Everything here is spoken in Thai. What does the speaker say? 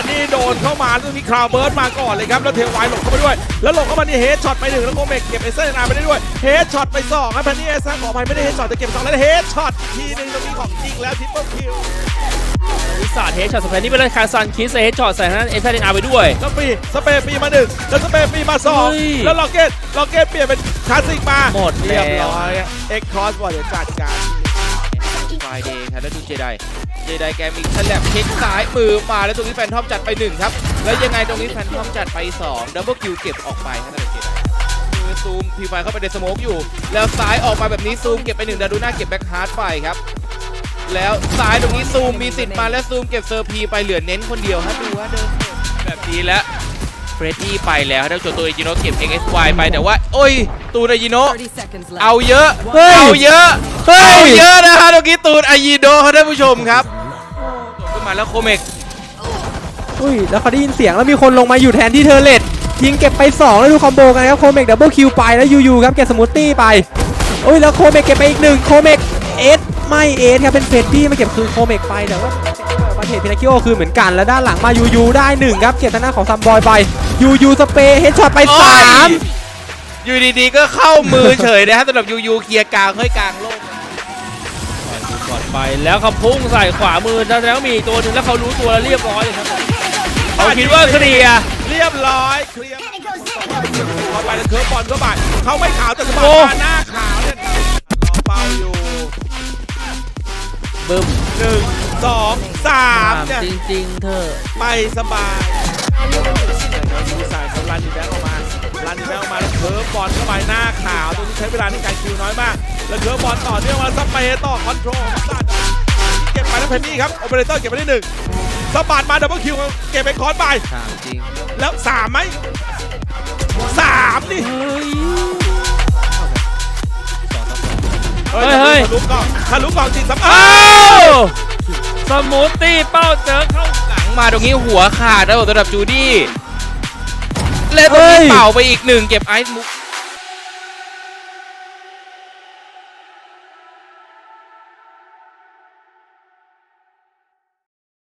นนี่โดนเข้ามาแล้วมีคราวเบิร์ดมาก่อนเลยครับ แล้วเทวายหลบเข้าไปด้วย แล้วหลบเข้ามานี่เฮดช็อตไปหนึ่งแล้วโกเมกเก็บเอเซอร์นาไปได้ด้วยเฮดช็อตไปสองครับแพนนี่เอสขออภัยไม่ได้เฮดช็อตแต่เก็บสองแล้วเฮดช็อตทีหนึงตรงนี้ของจริงแล้วทิปเปิลคิววิสาดเฮดช็อตสเปนนี่ไปเลยคาซันคิสเฮดช็อตใส่ทางด้านเอฟเออาร์ไปด้วยแล้วปีสเปรย์ปีมาหนึ่งแล้วสเปรย์ปีมาสองเฮ้ยแล้วล็อกเก็ตล็อกเก็ตเปลี่ยนเป็นคลาสสิกมาหมดเรียบแล้วร้อยเอ็กคอสบอลเดี๋ยวจัดการ ไฟเดย์ครับแล้วดูเจไดเจไดแกมีฉลับเช็คซ้ายมือมาแล้วตรงนี้แฟนทอมจัดไปหนึ่งครับ แล้วยังไงตรงนี้แฟนทอมจัดไป2ดับเบิลคิวเก็บออกไปครับแต่เจไดมือซูมพีไฟเข้าไปในสโมกอยู่ แล้วซ้ายออกมาแบบนี้ซูมเก็บไปหนึ่งดาดูน่าเก็บแบ็คฮาร์ดไปครับแล้วซ้ายตรงนี้ซูมมีสิทธิ์มาแล้วซูมเก็บเซอร์พีไปเหลือเน้นคนเดียวฮะดูว่าเดินแบบนี้แล้ว เฟรดดี้ไปแล้วแล้วตัวตัวอิจิโนะเก็บ XSY ไปแต่ว่า โอ้ย ตูนอิจิโนะ30 seconds left. เอาเยอะเฮ้ยเอาเยอะเฮ้ยเอาเยอะนะฮะเมื่อกี้ตูนอายิโดครับท่านผู้ชมครับโดดขึ้นมาแล้วโคเมกอุ้ย แล้วเขาได้ยินเสียงแล้วมีคนลงมาอยู่แทนที่เทอร์เลตยิงเก็บไป 2 แล้วดูคอมโบกันครับ โคเมกดับเบิลคิวไปแล้วยูยูครับเก็บสมูทตี้ไปอุ้ย แล้วโคเมกเก็บไปอีกหนึ่งโคเมกเอสไม่เอสครับเป็นเฟดดี้มาเก็บคือโคเมกไปแต่ว่าประ เทศพินาคิโอคือเหมือนกัน แล้วด้านหลังมายูยูได้หนึ่งครับเก็บทางหน้าของซัมบอยไปยูยูสเปย์เฮดช็อตไปสามอยู่ดีๆก็เข้ามือเฉยนะฮะสำหรับยูยูเคลียร์กลางเฮ้ยกลางโลกก่อนไปแล้วเขาพุ่งใส่ขวามือแล้วมีอีกตัวหนึงแล้วเขารู้ตัวแล้วเรียบร้อยเลยครับเขาคิดว่าเคลียร์เรียบร้อยเคลียร์เข้าไปแล้วเคิร์ฟบอลเข้าไปเขาไม่ขาวแต่สปาโอ้ร์ตาหน้า บึ้มหนึ่งสองสามเนี่ยจริงๆเธอไปสบายดูสายสลันดีแบ็กออกมาลันดีแบ็กออกมาแล้วเคิร์ฟบอลเข้าไปหน้าขาวตรงนี้ใช้เวลาในการคิวน้อยมาก แล้วเคิร์ฟบอลต่อเนื่องมาสเปย์ต่อคอนโทรลของซาดเก็บไปแล้วเพนนี่ครับโอเปอเรเตอร์เก็บไปได้หนึ่งสะบัดมาดับเบิลคิวเก็บไปคอร์สไปถามจริงแล้วสามไหมสามดิเฮ้ยเฮ้ยทะลุกล่องทะลุกล่องจริงสำอ้าอ้าวว สมูทตี้เป้าเจอเข้าหลังมาตรงนี้หัวขาดแล้วสำหรับจูดี้และตรงนี้เฮ้ยเป่าไปอีกหนึ่งเก็บไอซ์มุก